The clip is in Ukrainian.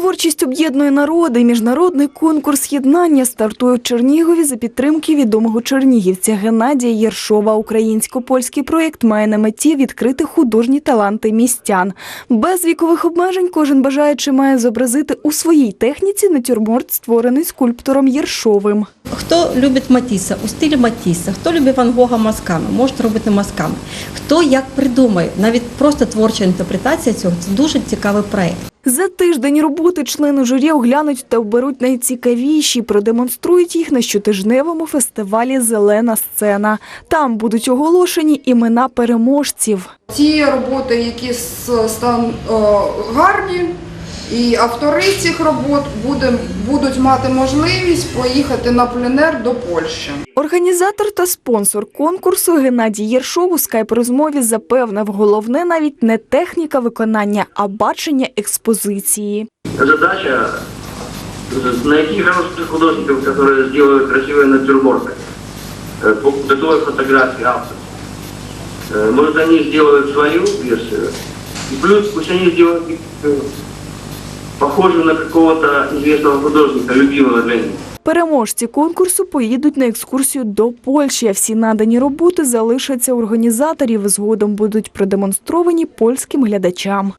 Творчість об'єднує народи. Міжнародний конкурс єднання стартує в Чернігові за підтримки відомого чернігівця Геннадія Єршова. Українсько-польський проєкт має на меті відкрити художні таланти містян. Без вікових обмежень кожен бажаючий має зобразити у своїй техніці натюрморт, створений скульптором Єршовим. Хто любить Матіса у стилі Матіса, хто любить Ван Гога мазками, можете робити мазками. Хто як придумає, навіть просто творча інтерпретація цього це дуже цікавий проект. За тиждень роботи члени журі оглянуть та оберуть найцікавіші, продемонструють їх на щотижневому фестивалі Зелена сцена. Там будуть оголошені імена переможців. Ті роботи, які стан е, гарні, і автори цих робот буде, будуть мати можливість поїхати на пленер до Польщі. Організатор та спонсор конкурсу Геннадій Єршов у скайп-розмові запевнив, головне навіть не техніка виконання, а бачення експозиції. Задача э, найти хороших художников, которые сделают красивые натюрморты, э, по готовой фотографии автора. Э, Может, они сделают свою версию, и плюс пусть они сделают похожую на какого-то известного художника, любимого для них. Переможці конкурсу поїдуть на екскурсію до Польщі. Всі надані роботи залишаться організаторів. Згодом будуть продемонстровані польським глядачам.